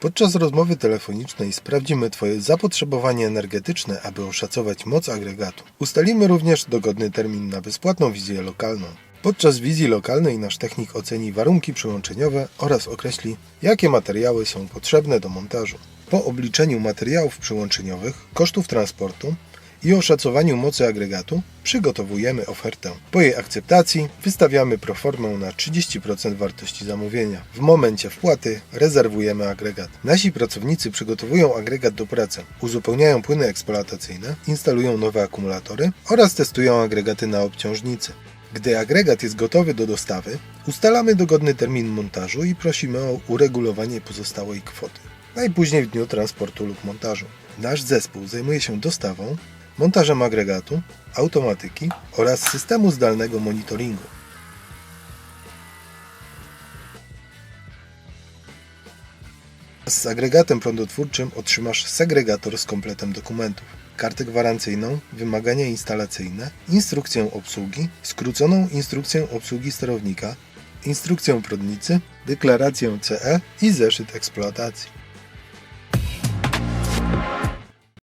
Podczas rozmowy telefonicznej sprawdzimy Twoje zapotrzebowanie energetyczne, aby oszacować moc agregatu. Ustalimy również dogodny termin na bezpłatną wizję lokalną. Podczas wizji lokalnej nasz technik oceni warunki przyłączeniowe oraz określi, jakie materiały są potrzebne do montażu. Po obliczeniu materiałów przyłączeniowych, kosztów transportu i oszacowaniu mocy agregatu przygotowujemy ofertę. Po jej akceptacji wystawiamy proformę na 30% wartości zamówienia. W momencie wpłaty rezerwujemy agregat. Nasi pracownicy przygotowują agregat do pracy, uzupełniają płyny eksploatacyjne, instalują nowe akumulatory oraz testują agregaty na obciążnicy. Gdy agregat jest gotowy do dostawy, ustalamy dogodny termin montażu i prosimy o uregulowanie pozostałej kwoty. Najpóźniej w dniu transportu lub montażu. Nasz zespół zajmuje się dostawą, montażem agregatu, automatyki oraz systemu zdalnego monitoringu. Z agregatem prądotwórczym otrzymasz segregator z kompletem dokumentów, kartę gwarancyjną, wymagania instalacyjne, instrukcję obsługi, skróconą instrukcję obsługi sterownika, instrukcję prądnicy, deklarację CE i zeszyt eksploatacji.